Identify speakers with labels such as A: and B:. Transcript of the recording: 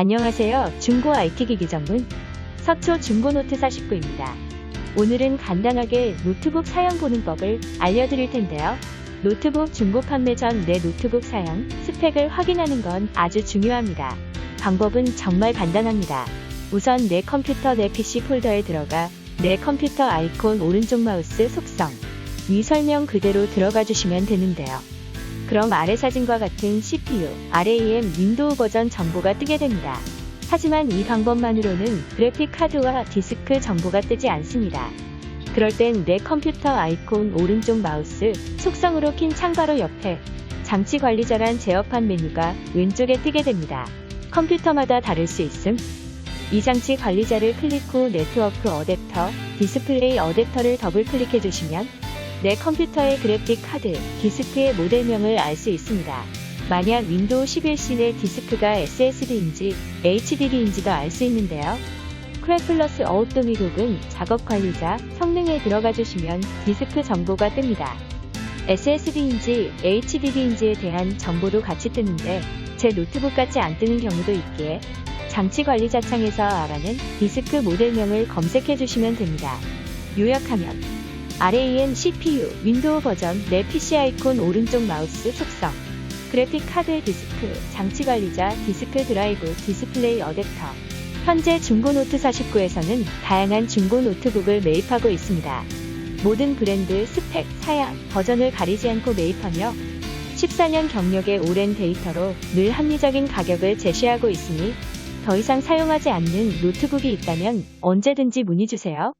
A: 안녕하세요. 중고 IT 기기 전문 서초 중고노트 49입니다. 오늘은 간단하게 노트북 사양 보는 법을 알려드릴 텐데요. 노트북 중고 판매 전 내 노트북 사양 스펙을 확인하는 건 아주 중요합니다. 방법은 정말 간단합니다. 우선 내 컴퓨터 내 PC 폴더에 들어가 내 컴퓨터 아이콘 오른쪽 마우스 속성 위 설명 그대로 들어가 주시면 되는데요. 그럼 아래 사진과 같은 CPU, RAM, 윈도우 버전 정보가 뜨게 됩니다. 하지만 이 방법만으로는 그래픽 카드와 디스크 정보가 뜨지 않습니다. 그럴 땐 내 컴퓨터 아이콘 오른쪽 마우스 속성으로 킨 창바로 옆에 장치 관리자란 제어판 메뉴가 왼쪽에 뜨게 됩니다. 컴퓨터마다 다를 수 있음. 이 장치 관리자를 클릭 후 네트워크 어댑터, 디스플레이 어댑터를 더블 클릭해 주시면 내 컴퓨터의 그래픽 카드, 디스크의 모델명을 알 수 있습니다. 만약 윈도우 11C 내 디스크가 SSD인지 HDD인지도 알 수 있는데요. 크래플러스 어우토 미국은 작업 관리자 성능에 들어가 주시면 디스크 정보가 뜹니다. SSD인지 HDD인지에 대한 정보도 같이 뜨는데 제 노트북 같이 안 뜨는 경우도 있기에 장치 관리자 창에서 알아낸 디스크 모델명을 검색해 주시면 됩니다. 요약하면 RAM, CPU, 윈도우 버전, 내 PC 아이콘 오른쪽 마우스 속성, 그래픽 카드 디스크, 장치 관리자, 디스크 드라이브, 디스플레이 어댑터. 현재 중고 노트 49에서는 다양한 중고 노트북을 매입하고 있습니다. 모든 브랜드, 스펙, 사양, 버전을 가리지 않고 매입하며 14년 경력의 오랜 데이터로 늘 합리적인 가격을 제시하고 있으니 더 이상 사용하지 않는 노트북이 있다면 언제든지 문의 주세요.